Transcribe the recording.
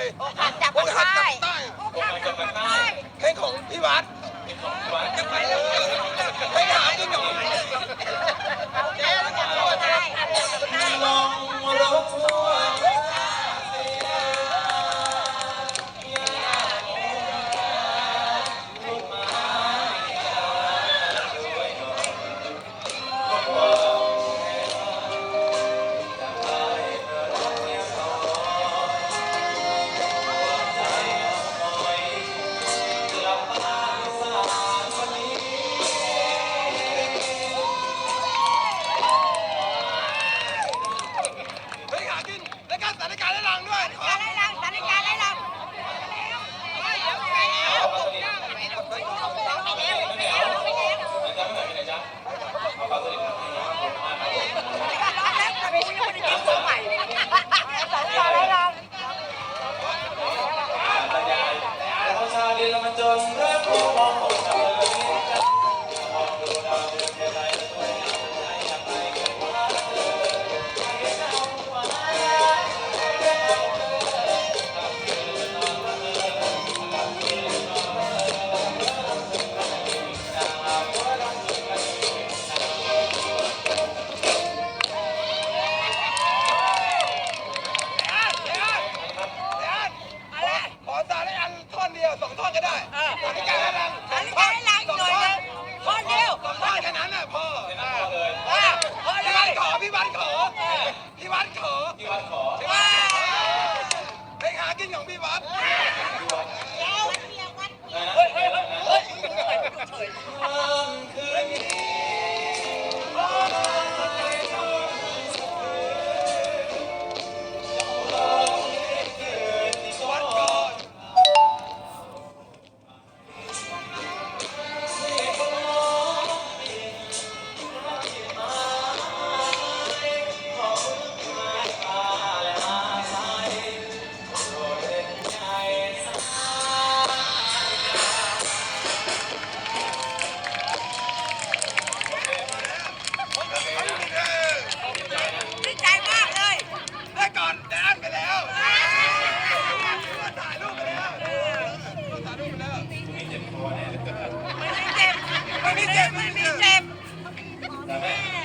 ดปากใต้หน่อยหัดจากโอ้ยหัดใต้จากใต้โอกาสจากปากใต้เพลงของพี่วัดเป็นของวัดเพลงหาจริงหน่อยลองรถทัว อนเดียวสองท่อนก็ได้สถานการณ์และรังสถานการณ์ไล่ลังหน่อยนึงคนเดียวสองท่อนแค่นั้นน่ะพ่อเลยพอเลพี่วัดยขอพี่วัดขอพี่วัดขอที่วัดขอพี่วัดขอ Pag-isip! Pag-isip! Pag-isip!